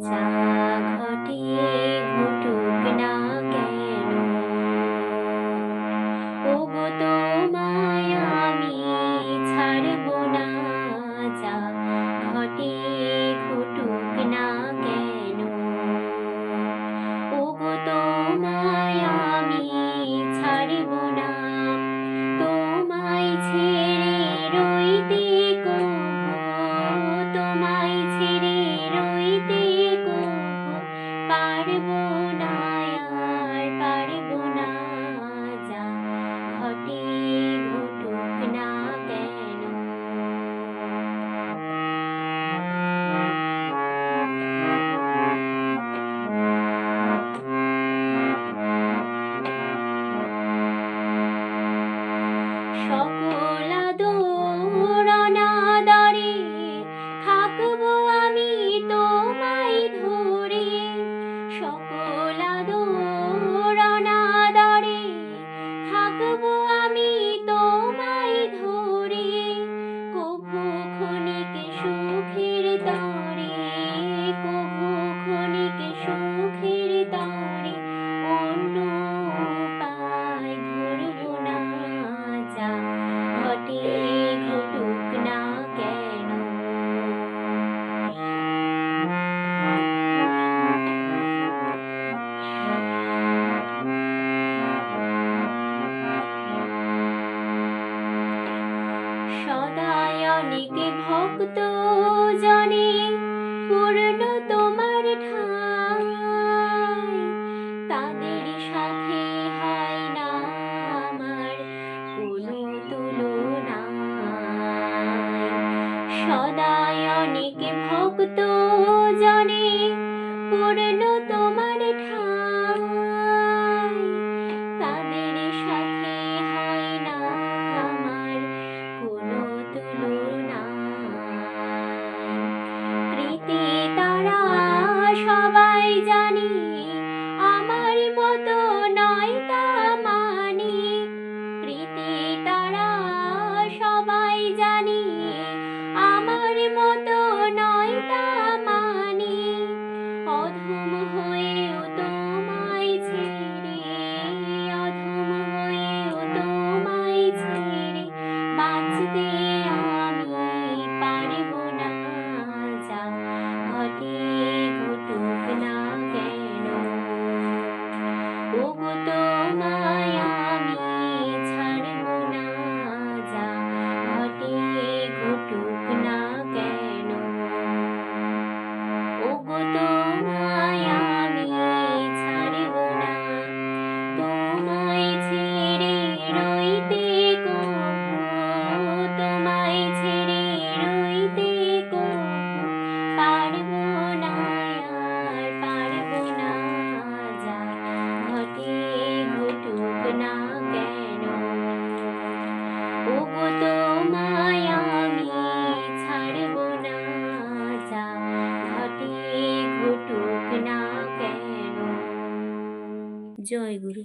যা ঘটিয়ে আমি ছাড়ব না যা ঘটিয়ে ঘটুক না কেন? ওগো তোমায় আমি না তো জনে তোমার ঠাই। তাদের সাথে আমার সদায় অনেক ভক্ত জনে পূর্ণ তোমার would do তোমায় আমি ছাড়ব না যা ঘটে ঘটুক জয় গুরু।